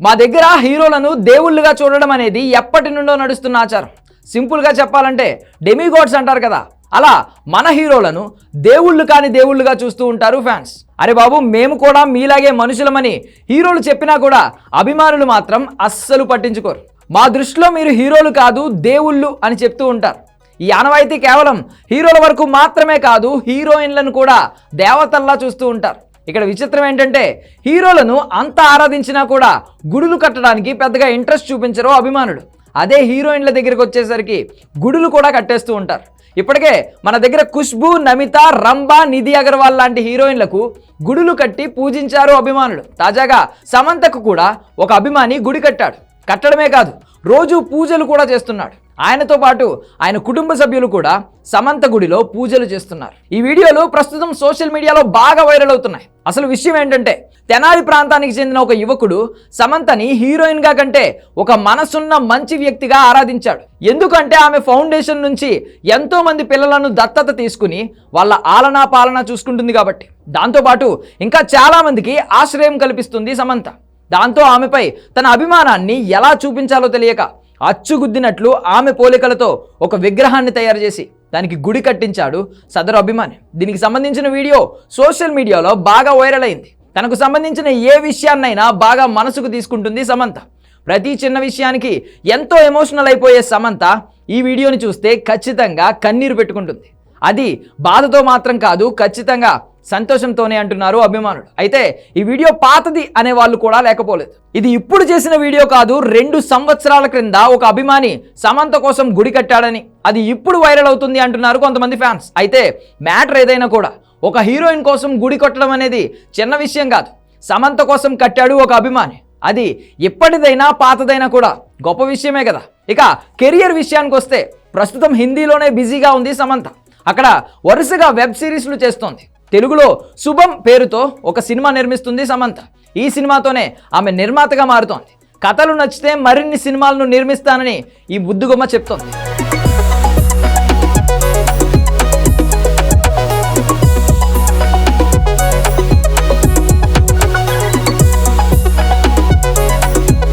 మా దగ్గర హీరోలను దేవుళ్ళుగా చూడడం అనేది ఎప్పటి నుండో నడుస్తున్న ఆచారం. సింపుల్గా చెప్పాలంటే డెమిగోడ్స్ అంటారు కదా. అలా మన హీరోలను దేవుళ్ళు కాని దేవుళ్ళుగా చూస్తూ ఉంటారు ఫ్యాన్స్ అరే బాబు మేము కూడా మీలాగే మనుషులమని హీరోలు చెప్పినా కూడా అభిమానులు మాత్రం అస్సలు పట్టించుకోరు. మా దృష్టిలో మీరు హీరోలు కాదు దేవుళ్ళు అని చెప్తూ ఉంటారు. ఈ ఆనవాయితీ కేవలం హీరోల వరకు మాత్రమే కాదు హీరోయిన్లను కూడా దేవతల్లా చూస్తూ ఉంటారు. ఇక్కడ విచిత్రం ఏంటంటే హీరోలను అంత ఆరాధించినా కూడా గుడులు కట్టడానికి పెద్దగా ఇంట్రెస్ట్ చూపించరు అభిమానుడు అదే హీరోయిన్ల దగ్గరికి వచ్చేసరికి గుడులు కూడా కట్టేస్తూ ఉంటారు. ఇప్పటికే మన దగ్గర ఖుష్బు నమిత రంభా నిధి అగర్వాల్ లాంటి హీరోయిన్లకు గుడులు కట్టి పూజించారు అభిమానులు. తాజాగా సమంతకు కూడా ఒక అభిమాని గుడి కట్టాడు. కట్టడమే కాదు రోజు పూజలు కూడా చేస్తున్నాడు. ఆయనతో పాటు ఆయన కుటుంబ సభ్యులు కూడా సమంత గుడిలో పూజలు చేస్తున్నారు. ఈ వీడియోలు ప్రస్తుతం సోషల్ మీడియాలో బాగా వైరల్ అవుతున్నాయి. అసలు విషయం ఏంటంటే తెనాలి ప్రాంతానికి చెందిన ఒక యువకుడు సమంతని హీరోయిన్గా కంటే ఒక మనసున్న మంచి వ్యక్తిగా ఆరాధించాడు. ఎందుకంటే ఆమె ఫౌండేషన్ నుంచి ఎంతోమంది పిల్లలను దత్తత తీసుకుని వాళ్ళ ఆలనా పాలన చూసుకుంటుంది కాబట్టి. దాంతోపాటు ఇంకా చాలామందికి ఆశ్రయం కల్పిస్తుంది సమంత. దాంతో ఆమెపై తన అభిమానాన్ని ఎలా చూపించాలో తెలియక అచ్చుగుద్దినట్లు ఆమె పోలికలతో ఒక విగ్రహాన్ని తయారు చేసి దానికి గుడి కట్టించాడు సదరు అభిమాని. దీనికి సంబంధించిన వీడియో సోషల్ మీడియాలో బాగా వైరల్ అయింది. తనకు సంబంధించిన ఏ విషయాన్నైనా బాగా మనసుకు తీసుకుంటుంది సమంత. ప్రతి చిన్న విషయానికి ఎంతో ఎమోషనల్ అయిపోయే సమంత ఈ వీడియోని చూస్తే ఖచ్చితంగా కన్నీరు పెట్టుకుంటుంది. అది బాధతో మాత్రం కాదు ఖచ్చితంగా సంతోషంతోనే అంటున్నారు అభిమానులు. అయితే ఈ వీడియో పాతది అనే వాళ్ళు కూడా లేకపోలేదు. ఇది ఇప్పుడు చేసిన వీడియో కాదు రెండు సంవత్సరాల క్రింద ఒక అభిమాని సమంత కోసం గుడి కట్టాడని. అది ఇప్పుడు వైరల్ అవుతుంది అంటున్నారు కొంతమంది ఫ్యాన్స్. అయితే మ్యాటర్ ఏదైనా కూడా ఒక హీరోయిన్ కోసం గుడి కట్టడం అనేది చిన్న విషయం కాదు. సమంత కోసం కట్టాడు ఒక అభిమాని. అది ఎప్పటిదైనా పాతదైనా కూడా గొప్ప విషయమే కదా. ఇక కెరియర్ విషయానికి వస్తే ప్రస్తుతం హిందీలోనే బిజీగా ఉంది సమంత. అక్కడ వరుసగా వెబ్ సిరీస్లు చేస్తోంది. తెలుగులో శుభం పేరుతో ఒక సినిమా నిర్మిస్తుంది సమంత. ఈ సినిమాతోనే ఆమె నిర్మాతగా మారుతోంది. కథలు నచ్చితే మరిన్ని సినిమాలను నిర్మిస్తానని ఈ బుద్దుగుమ్మ చెప్తోంది.